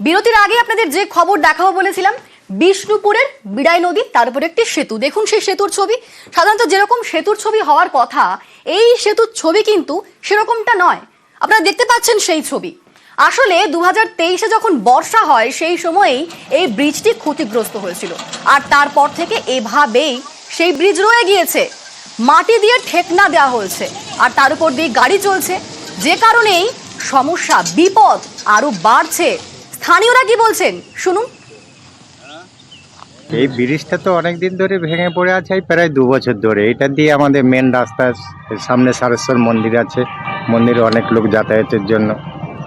বিরতির আগে আপনাদের যে খবর দেখাবো বলেছিলাম, বিষ্ণুপুরের বিড়াই নদী, তার উপর একটি সেতু। দেখুন সেই সেতুর ছবি। সাধারণত যেরকম সেতুর ছবি হওয়ার কথা, এই সেতুর ছবি কিন্তু সেরকমটা নয়। আপনারা দেখতে পাচ্ছেন সেই ছবি। আসলে দু হাজার তেইশে যখন বর্ষা হয়, সেই সময়েই এই ব্রিজটি ক্ষতিগ্রস্ত হয়েছিল। আর তারপর থেকে এভাবেই সেই ব্রিজ রয়ে গিয়েছে। মাটি দিয়ে ঠেকনা দেওয়া হয়েছে। আর তার উপর দিয়ে গাড়ি চলছে। যে কারণেই সমস্যা, বিপদ আরও বাড়ছে। স্থানীয়রা কি বলছেন? শুনুন। এই ব্রিজটা তো অনেক দিন ধরে ভেঙে পড়ে আছে প্রায় দু বছর ধরে। এটা দিয়ে আমাদের মেন রাস্তা সামনে সারেশ্বর মন্দির আছে। মন্দিরে অনেক লোক যাতায়াতের জন্য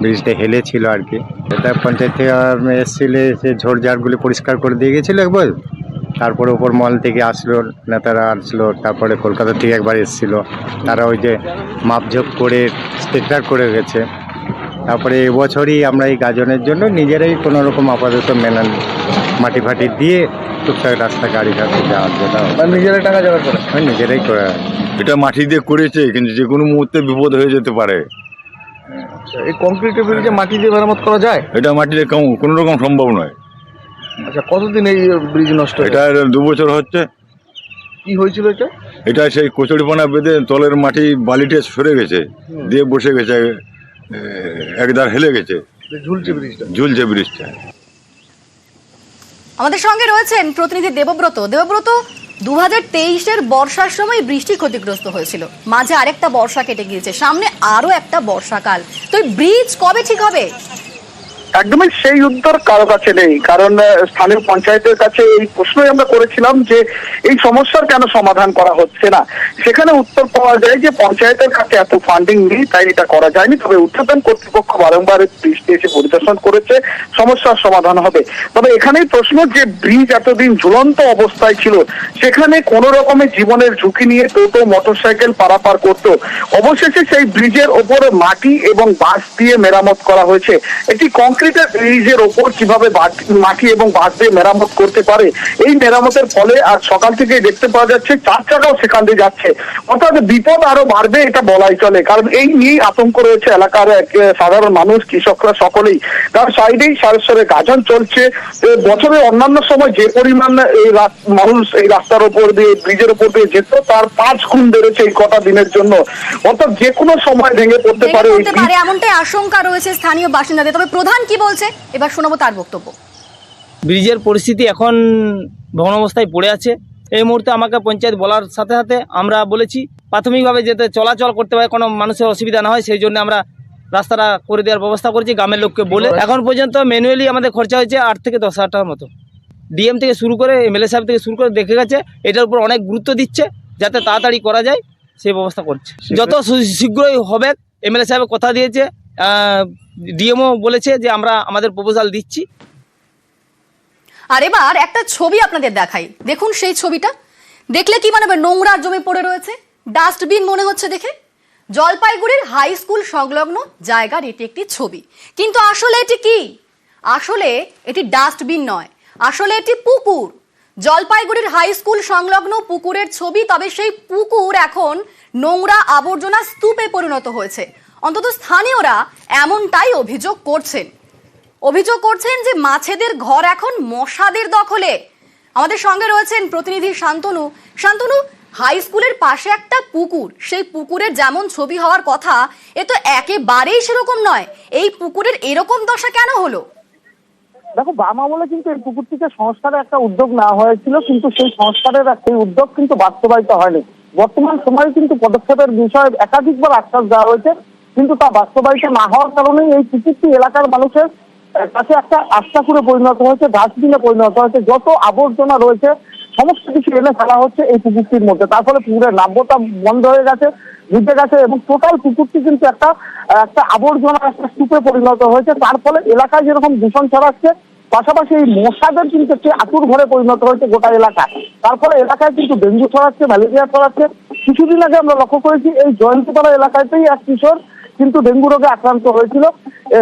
ব্রিজটা হেলে ছিল আর কি। এটা পঞ্চায়েত থেকে এসেছিলে, সে ঝোড়ঝাড়গুলি পরিষ্কার করে দিয়ে গেছিল একবার। তারপরে ওপর মল থেকে আসলো, নেতারা আসলো, তারপরে কলকাতা থেকে একবার এসেছিল। তারা ওই যে মাপঝোপ করে স্ট্রেকচার করে গেছে। তারপরে এবছরই আমরা এই গাজনের জন্য নিজেরাই কোনো রকম আপাতত মেনান মাটি ফাটি দিয়ে টুকটাক রাস্তা গাড়ি ঘাটে যাওয়ার জন্য মানে নিজেরা টাকা জোগাড় করে? হ্যাঁ নিজেরাই করে। এটা মাটি দিয়ে করেছে কিন্তু যে কোনো মুহূর্তে বিপদ হয়ে যেতে পারে। এই কংক্রিটের ব্রিজে মাটি দিয়ে মেরামত করা যায়? এটা মাটিতে কম- কোনো রকম সম্ভব নয়। আচ্ছা কতদিন এই ব্রিজ নষ্ট এটা দু বছর হচ্ছে। কি হয়েছিল এটা? এটা সেই কচুরিপানা বেঁধে তলের মাটি বালিটে সরে গেছে দিয়ে বসে গেছে। একদার হেলে গেছে। ঝুলছে ব্রিজটা। ঝুলছে ব্রিজটা। আমাদের সঙ্গে রয়েছেন প্রতিনিধি দেবব্রত। দেবব্রত দু হাজার তেইশের বর্ষার সময় বৃষ্টি ক্ষতিগ্রস্ত হয়েছিল। মাঝে আরেকটা বর্ষা কেটে গিয়েছে সামনে আরও একটা বর্ষাকাল। তো এই ব্রিজ কবে ঠিক হবে? একদমই সেই উত্তর কারও কাছে নেই। কারণ স্থানীয় পঞ্চায়েতের কাছে এই প্রশ্নই আমরা করেছিলাম যে এই সমস্যার কেন সমাধান করা হচ্ছে না। সেখানে উত্তর পাওয়া যায় যে পঞ্চায়েতের কাছে এত ফান্ডিং নেই, তাই এটা করা যায়নি। তবে উচ্চতন কর্তৃপক্ষ বারংবার দৃষ্টি এসে পরিদর্শন করেছে, সমস্যার সমাধান হবে। তবে এখানেই প্রশ্ন যে ব্রিজ এতদিন ঝুলন্ত অবস্থায় ছিল, সেখানে কোন রকমের জীবনের ঝুঁকি নিয়ে টোটো, মোটরসাইকেল পারাপার করত। অবশেষে সেই ব্রিজের ওপর মাটি এবং বাঁশ দিয়ে মেরামত করা হয়েছে। একটি কংক্রিটের ব্রিজের ওপর কীভাবে মাটি এবং বাঁশ দিয়ে মেরামত করতে পারে এই মেরামতের ফলে আজ সকাল থেকে দেখতে পাওয়া যাচ্ছে চার চাকাও সেখান দিয়ে যাচ্ছে। অর্থাৎ বিপদ আরও বাড়বে এটা বলাই চলে কারণ এই নিয়েই আতঙ্ক রয়েছে এলাকার সাধারণ মানুষ কৃষকরা সকলেই। তার সাইডেই সারেশ্বরে গাজন চলছে এ, বছরে অন্যান্য সময় যে পরিমাণ এই মানুষ এই রাস্তার উপর দিয়ে ব্রিজের উপর দিয়ে যেত তার পাঁচ গুণ বেড়েছে এই কটা দিনের জন্য। অর্থাৎ যে কোনো সময় ভেঙে পড়তে পারে এমনটাই আশঙ্কা রয়েছে স্থানীয় বাসিন্দাদের। তবে প্রধান কি বলছে? এবার শোনাবো তার বক্তব্য। ব্রিজের পরিস্থিতি এখন ভগ্ন অবস্থায় পড়ে আছে। এই মুহূর্তে আমাকে পঞ্চায়েত বলার সাথে সাথে আমরা বলেছি, প্রাথমিকভাবে যাতে চলাচল করতে পারে, কোনো মানুষের অসুবিধা না হয়, সেই জন্য আমরা রাস্তাটা করে দেওয়ার ব্যবস্থা করেছি, গ্রামের লোককে বলে। এখন পর্যন্ত ম্যানুয়ালি আমাদের খরচা হয়েছে আট থেকে দশ হাজার টাকার মতো। ডিএম থেকে শুরু করে, এমএলএ সাহেব থেকে শুরু করে দেখে গেছে, এটার উপর অনেক গুরুত্ব দিচ্ছে, যাতে তাড়াতাড়ি করা যায়, সেই ব্যবস্থা করছে। যত শীঘ্রই হবে, এমএলএ সাহেব কথা দিয়েছে ডিএমও বলেছে যে আমরা আমাদের প্রপোজাল দিচ্ছি। আর এবার একটা ছবি আপনাদের দেখাই। দেখুন সেই ছবিটা। দেখলে কি মানে? নোংরা জমে পড়ে রয়েছে। ডাস্টবিন মনে হচ্ছে দেখে। জলপাইগুড়ির হাই স্কুল সংলগ্ন জায়গার এটি একটি ছবি। কিন্তু আসলে এটি কি? আসলে এটি ডাস্টবিন নয়। আসলে এটি পুকুর। জলপাইগুড়ির হাই স্কুল সংলগ্ন পুকুরের ছবি, তবে সেই পুকুর এখন নোংরা আবর্জনা স্তূপে পরিণত হয়েছে। অন্তত স্থানীয়রা এমনটাই অভিযোগ করছেন। অভিযোগ করছেন যে মাছেদের ঘর এখন মশাদের দখলে। আমাদের সঙ্গে রয়েছেন প্রতিনিধি শান্তনু। শান্তনু হাই স্কুলের পাশে একটা পুকুর। সেই পুকুরের যেমন ছবি হওয়ার কথা, এ তো একেবারেই সেরকম নয়। এই পুকুরের এরকম দশা কেন হলো? দেখো, বাম আমলে কিন্তু এই পুকুরটিকে সংস্কারের একটা উদ্যোগ নেওয়া হয়েছিল, কিন্তু সেই সংস্কারের সেই উদ্যোগ কিন্তু বাস্তবায়িত হয়নি। বর্তমান সময়ে কিন্তু পদক্ষেপের বিষয়ে একাধিকবার আশ্বাস দেওয়া হয়েছে। কিন্তু তা বাস্তবায়িত না হওয়ার কারণে এই পুকুরটি এলাকার মানুষের কাছে একটা আস্থাপুরে পরিণত হয়েছে, ডাস্টবিনে পরিণত হয়েছে, যত আবর্জনা রয়েছে, সমস্ত কিছু এনে ফেলা হচ্ছে এই পুকুরটির মধ্যে। তার ফলে পুকুরের নাব্যতা বন্ধ হয়ে গেছে বুঝে গেছে এবং টোটাল পুকুরটি কিন্তু একটা একটা আবর্জনা একটা স্তূপে পরিণত হয়েছে। তার ফলে এলাকায় যেরকম দূষণ ছড়াচ্ছে, পাশাপাশি এই মশাদের কিন্তু একটি আতুর ঘরে পরিণত হয়েছে গোটা এলাকা তার ফলে এলাকায় কিন্তু ডেঙ্গু ছড়াচ্ছে, ম্যালেরিয়া ছড়াচ্ছে। কিছুদিন আগে আমরা লক্ষ্য করেছি, এই জয়ন্তপাড়া এলাকাতেই এক কিশোর কিন্তু ডেঙ্গু রোগে আক্রান্ত হয়েছিল।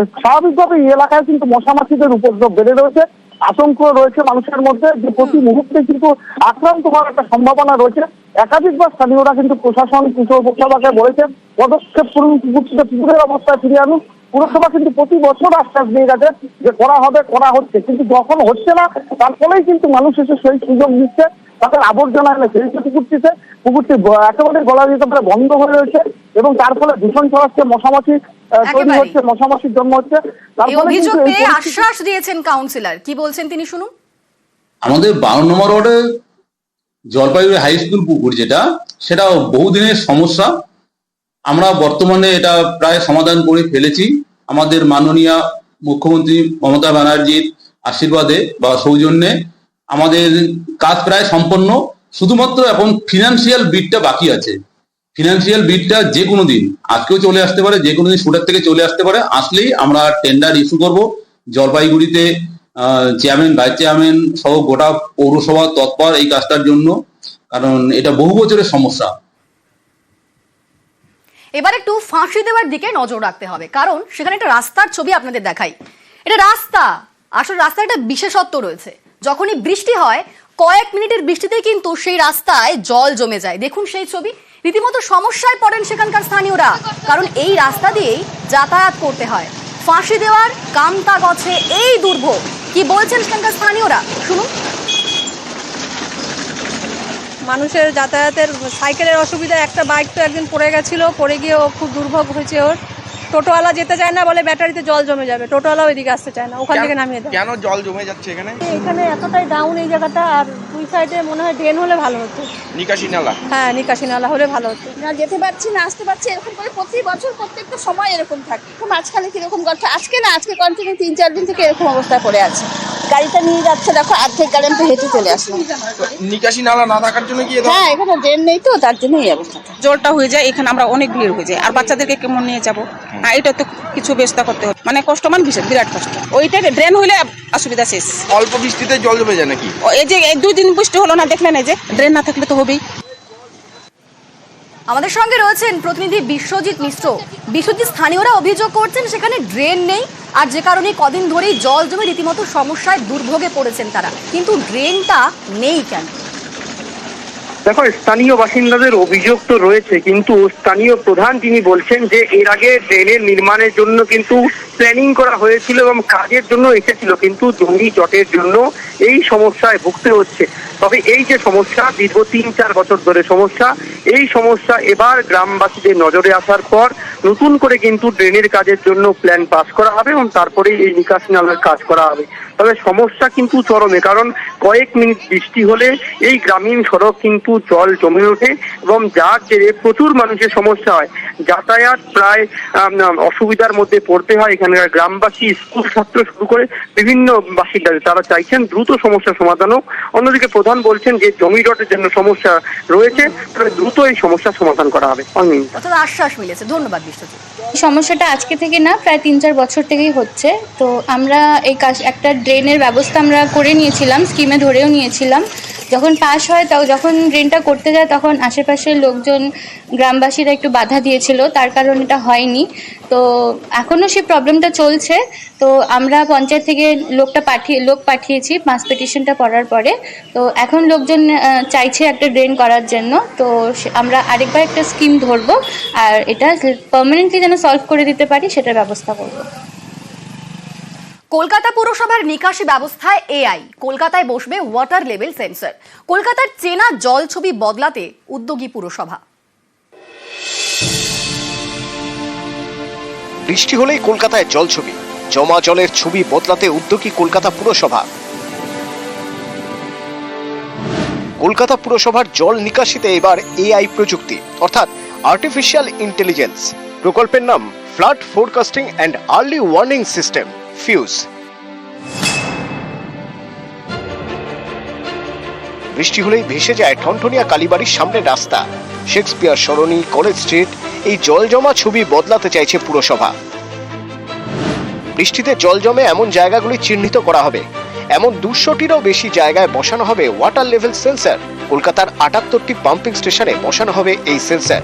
স্বাভাবিকভাবে এই এলাকায় কিন্তু মশা মাছিদের উপদ্রব বেড়ে রয়েছে। আতঙ্ক রয়েছে মানুষের মধ্যে যে প্রতি মুহূর্তে কিন্তু আক্রান্ত হওয়ার একটা সম্ভাবনা রয়েছে। একাধিকবার স্থানীয়রা কিন্তু প্রশাসন পৌরসভাকে বলেছে পদক্ষেপ করুন পুকুরটিকে পুকুরের অবস্থায় ফিরিয়ে আনুন। পুরসভা কিন্তু প্রতি বছর আশ্বাস দিয়ে গেছে যে করা হবে, করা হচ্ছে। কিন্তু যখন হচ্ছে না, তার ফলেই কিন্তু মানুষ এসে সেই সুযোগ দিচ্ছে তাদের আবর্জনা এনে ফেলছে পুকুরটিতে। পুকুরটি ব- একেবারে গলা যেতে পারে বন্ধ হয়ে রয়েছে। এবং তার ফলে দূষণ ছড়াচ্ছে মশামাছি তৈরি হচ্ছে মশামাছির জন্ম হচ্ছে। অভিযোগ পেয়ে আশ্বাস দিয়েছেন কাউন্সিলর কি বলছেন তিনি শুনুন? আমাদের বারো নম্বর ওয়ার্ডে জলপাইগুড়ি হাই স্কুল পুকুর যেটা সেটা বহুদিনের সমস্যা। আমরা বর্তমানে এটা প্রায় সমাধান করে ফেলেছি। আমাদের মাননীয় মুখ্যমন্ত্রী মমতা ব্যানার্জির আশীর্বাদে বা সৌজন্যে আমাদের কাজ প্রায় সম্পন্ন। শুধুমাত্র এখন ফিনান্সিয়াল বিটটা বাকি আছে। ফিনান্সিয়াল বিটটা যে কোনো দিন, আজকেও চলে আসতে পারে যে কোনো দিন সুরাট থেকে চলে আসতে পারে, আসলেই আমরা টেন্ডার ইস্যু করব। জলপাইগুড়িতে চেয়ারম্যান ভাইস চেয়ারম্যান সহ গোটা পৌরসভা তৎপর এই কাজটার জন্য, কারণ এটা বহু বছরের সমস্যা। এবার একটু ফাঁসি দেওয়ার দিকে নজর রাখতে হবে, কারণ সেখানে একটা রাস্তার ছবি আপনাদের দেখাই। এটা রাস্তা, আসলে রাস্তার একটা বিশেষত্ব রয়েছে। যখনই বৃষ্টি হয় কয়েক মিনিটের বৃষ্টিতে কিন্তু সেই রাস্তায় জল জমে যায়। দেখুন সেই ছবি। রীতিমতো সমস্যায় পড়েন সেখানকার স্থানীয়রা, কারণ এই রাস্তা দিয়েই যাতায়াত করতে হয়। ফাঁসি দেওয়ার কামতা গছে এই দুর্ভোগ। কি বলছেন সেখানকার স্থানীয়রা? শুনুন। মানুষের যাতায়াতের সাইকেলের অসুবিধা একটা বাইক তো একদিন পড়ে গেছিল, পড়ে গিয়ে ও খুব দুর্ভোগ হয়েছে ওর। টোটোওয়ালা যেতে চায় না বলে ব্যাটারিতে জল জমে যাবে। টোটোওয়ালা ওইদিকে আসতে চায় না ওখান থেকে নামিয়ে দেয়। কেন জল জমে যাচ্ছে এখানে? এখানে এতটাই ডাউন এই জায়গাটা আর দুই সাইডে মনে হয় ড্রেন হলে ভালো হতো। নিকাশি নালা। হ্যাঁ নিকাশি নালা হলে ভালো হতো। না যেতে পারছি না আসতে পারছি এরকম করে প্রতি বছর প্রত্যেকটা সময় এরকম থাকে। তো মাঝখানে কীরকম গল্প আজকে না আজকে কন্টিনিউ তিন চার দিন থেকে এরকম অবস্থা পড়ে আছে। গাড়িটা নিয়ে যাচ্ছে দেখো অর্ধেক গাড়ি আমি তো হেঁটে চলে আসলাম। নিকাশি নালা না থাকার জন্য কি হ্যাঁ এখানে ড্রেন নেই তো তার জন্য এই অবস্থাটা জলটা হয়ে যায় এখানে আমরা অনেক ভিড় হয়ে যায়। আর বাচ্চাদেরকে কেমন নিয়ে যাব? আর এটা তো কিছু ব্যবস্থা করতে হবে। মানে কষ্ট মানে বিরাট কষ্ট। ওইটা ড্রেন হইলে অসুবিধা শেষ। অল্প বৃষ্টিতে জল জমে যায় নাকি? এই যে এই দুই দিন বৃষ্টি হলো না দেখলেন এই যে ড্রেন না থাকলে তো হবেই। আমাদের সঙ্গে রয়েছেন প্রতিনিধি বিশ্বজিৎ মিশ্র। বিশ্বজিৎ স্থানীয়রা অভিযোগ করছেন সেখানে ড্রেন নেই। আর যে কারণে কদিন ধরেই জল জমে রীতিমতো সমস্যায় দুর্ভোগে পড়েছেন তারা। কিন্তু ড্রেনটা নেই কেন? দেখো, স্থানীয় বাসিন্দাদের অভিযোগ তো রয়েছে, কিন্তু স্থানীয় প্রধান তিনি বলছেন যে এর আগে ড্রেনের নির্মাণের জন্য কিন্তু প্ল্যানিং করা হয়েছিল এবং কাজের জন্য এসেছিল, কিন্তু জমি জটের জন্য এই সমস্যায় ভুগতে হচ্ছে। তবে এই যে সমস্যা, দীর্ঘ তিন চার বছর ধরে সমস্যা, এই সমস্যা এবার গ্রামবাসীদের নজরে আসার পর নতুন করে কিন্তু ড্রেনের কাজের জন্য প্ল্যান পাস করা হবে এবং তারপরে এই নিকাশ নালার কাজ করা হবে। তবে সমস্যা কিন্তু চরমে, কারণ কয়েক মিনিট বৃষ্টি হলে এই গ্রামীণ সড়ক কিন্তু জল জমে ওঠে এবং যার জেরে প্রচুর মানুষের সমস্যা হয়। যাতায়াত প্রায় অসুবিধার মধ্যে পড়তে হয় এখানকার গ্রামবাসী স্কুল ছাত্র শুরু করে বিভিন্ন বাসিন্দাদের তারা চাইছেন দ্রুত সমস্যার সমাধান হোক। অন্যদিকে প্রধান বলছেন যে জমি জটের জন্য সমস্যা রয়েছে তবে দ্রুত এই সমস্যার সমাধান করা হবে। অর্থাৎ আশ্বাস মিলেছে। ধন্যবাদ বিশ্বজিৎ। সমস্যাটা আজকে থেকে না প্রায় তিন চার বছর থেকেই হচ্ছে। তো আমরা এই কাজ একটা ড্রেনের ব্যবস্থা আমরা করে নিয়েছিলাম স্কিমে ধরেও নিয়েছিলাম। যখন পাস হয় তাও যখন ড্রেনটা করতে যায় তখন আশেপাশের লোকজন গ্রামবাসীরা একটু বাধা দিয়েছিল। তার কারণে এটা হয়নি। তো এখনও সেই প্রবলেমটা চলছে, তো আমরা পঞ্চায়েত থেকে লোকটা পাঠিয়ে, লোক পাঠিয়েছি মাস পিটিশনটা পড়ার পরে। তো এখন লোকজন চাইছে একটা ড্রেন করার জন্য। তো আমরা আরেকবার একটা স্কিম ধরবো আর এটা পার্মানেন্টলি যেন সলভ করে দিতে পারি, সেটার ব্যবস্থা করব। কলকাতা পুরসভার নিকাশি ব্যবস্থায় এআই কলকাতায় বসবে ওয়াটার লেভেল সেন্সর কলকাতার চেনা জল ছবি বদলাতে উদ্যোগী পুরসভা। বৃষ্টি হলেই কলকাতায় জল ছবি জমা জলের ছবি বদলাতে উদ্যোগী কলকাতা পুরসভা। কলকাতা পুরসভার জল নিকাশিতে এবার এআই প্রযুক্তি, অর্থাৎ আর্টিফিশিয়াল ইন্টেলিজেন্স প্রকল্পের নাম flood forecasting and early warning system fuse বৃষ্টি হলেই ভেসে যায় ঠনঠনিয়া কালীবাড়ির সামনে রাস্তা। শেক্সপিয়ার সরণি, কলেজ স্ট্রিট এই জল জমা ছবি বদলাতে চাইছে পুরসভা। বৃষ্টিতে জল জমে এমন জায়গাগুলি চিহ্নিত করা হবে। এমন দুশোটিরও বেশি জায়গায় বসানো হবে ওয়াটার লেভেল সেন্সর কলকাতার আটাত্তরটি পাম্পিং স্টেশনে বসানো হবে এই সেন্সর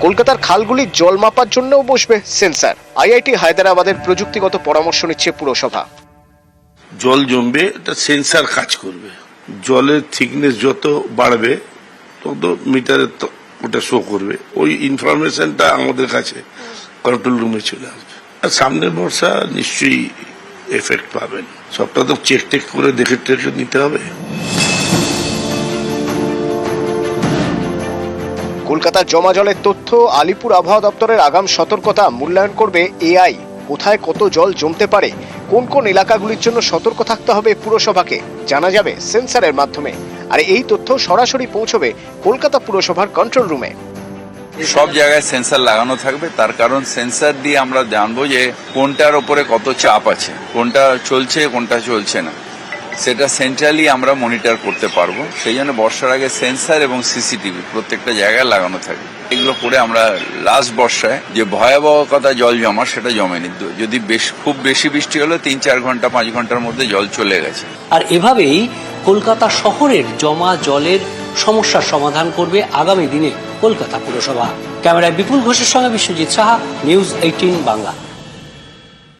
কলকাতার খালগুলির জল মাপার জন্যও বসবে সেন্সর আইআইটি হায়দ্রাবাদের প্রযুক্তিগত পরামর্শ নিচ্ছে পুরসভা। জল জমবে এটা সেন্সার কাজ করবে। জলের থিকনেস যত বাড়বে, তত মিটারে ওটা শো করবে। ওই ইনফরমেশনটা আমাদের কাছে কন্ট্রোল রুমে চলে আসবে। আর সামনের বর্ষা নিশ্চয়ই এফেক্ট পাবেন। সবটা তো চেক টেক করে দেখে টেকে নিতে হবে। কলকাতার জমা জলের তথ্য, আলিপুর আবহাওয়া দপ্তরের আগাম সতর্কতা মূল্যায়ন করবে এআই। কোথায় কত জল জমতে পারে? কোন কোন এলাকাগুলির জন্য সতর্ক থাকতে হবে পুরসভাকে? জানা যাবে সেন্সারের মাধ্যমে। আর এই তথ্য সরাসরি পৌঁছবে কলকাতা পুরসভার কন্ট্রোল রুমে সব জায়গায় সেন্সার লাগানো থাকবে, তার কারণ সেন্সার দিয়ে আমরা জানব যে কোনটার ওপরে কত চাপ আছে, কোনটা চলছে কোনটা চলছে না। সেটা সেন্ট্রালি আমরা মনিটর করতে পারব। সেই জন্য বর্ষার আগে সেন্সার এবং সিসিটিভি প্রত্যেকটা জায়গায় লাগানো থাকবে এগুলো করে আমরা লাস্ট বর্ষায় যে ভয়াবহ কথা জল জমা, সেটা জমেনি। যদি বেশ, খুব বেশি বৃষ্টি হলে, তিন চার ঘণ্টা, পাঁচ ঘণ্টার মধ্যে জল চলে গেছে। আর এভাবেই কলকাতা শহরের জমা জলের সমস্যার সমাধান করবে আগামী দিনে কলকাতা পুরসভা। ক্যামেরায় বিপুল ঘোষের সঙ্গে বিশ্বজিৎ সাহা, নিউজ এইটিন বাংলা।